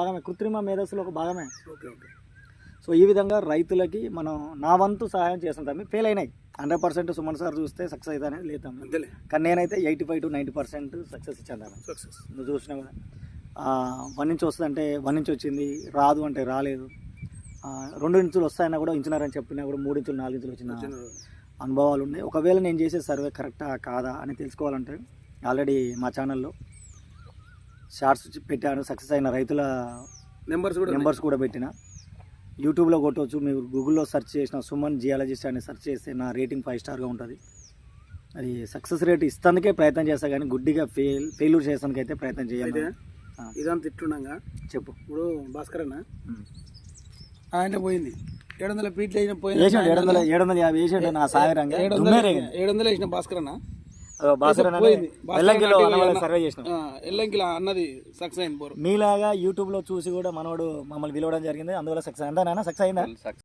భాగమే. కృత్రిమ మేధస్సులో ఒక భాగమే. Okay okay. సో ఈ విధంగా రైతులకి మనం నా వంతు సహాయం చేస్తుంటాం ఫెయిల్ అయినాయి. హండ్రెడ్ పర్సెంట్ సుమన్ సార్ చూస్తే సక్సెస్ అవుతానే లేతాం. కానీ నేనైతే eighty five to ninety percent success ఇచ్చాను. సక్సెస్ నువ్వు చూసినావు కదా. వన్ నుంచి వస్తుందంటే వన్ నుంచి వచ్చింది. రాదు అంటే రాలేదు. రెండు ఇంచులు వస్తాయన్నా కూడా ఇంచున్నారని చెప్పినా కూడా మూడు ఇంచులు నాలుగు ఇంచులు వచ్చిన అనుభవాలు ఉన్నాయి. ఒకవేళ నేను చేసే సర్వే కరెక్టా కాదా అని తెలుసుకోవాలంటే ఆల్రెడీ మా ఛానల్లో షార్ట్స్ పెట్టాను సక్సెస్ అయిన రైతుల నెంబర్స్ కూడా నెంబర్స్ కూడా పెట్టిన. యూట్యూబ్లో కొట్టవచ్చు మీరు గూగుల్లో సెర్చ్ చేసిన సుమన్ జియాలజిస్ట్ అని సెర్చ్ చేస్తే నా రేటింగ్ ఫైవ్ స్టార్గా ఉంటుంది. అది సక్సెస్ రేట్ ఇస్తానికే ప్రయత్నం చేస్తా కానీ గుడ్డిగా ఫెయిల్ ఫెయిల్యూర్ చేసానికి అయితే ప్రయత్నం చేయాలి ఇదంతా ఇట్లుండగా చెప్పు. ఇప్పుడు భాస్కర్ అన్న. ఆయన పోయింది. ఏడు వందల ఫీట్లు అయిన పోయింది ఏడు వందల ఏడు వందల యాభై వేసాడు నా సాగరంగా. ఏడు వందలు వేసిన భాస్కర్ అన్న సర్వే చేసినాం. ఆ, ఎల్లంకిలా అన్నది సక్సెస్ అయింది బోరు మీలాగా యూట్యూబ్లో చూసి కూడా మనోడు మమ్మల్ని పిలవడం జరిగింది. అందువల్ల సక్సెస్ అంతా నాన్న? సక్సెస్ అయిందా?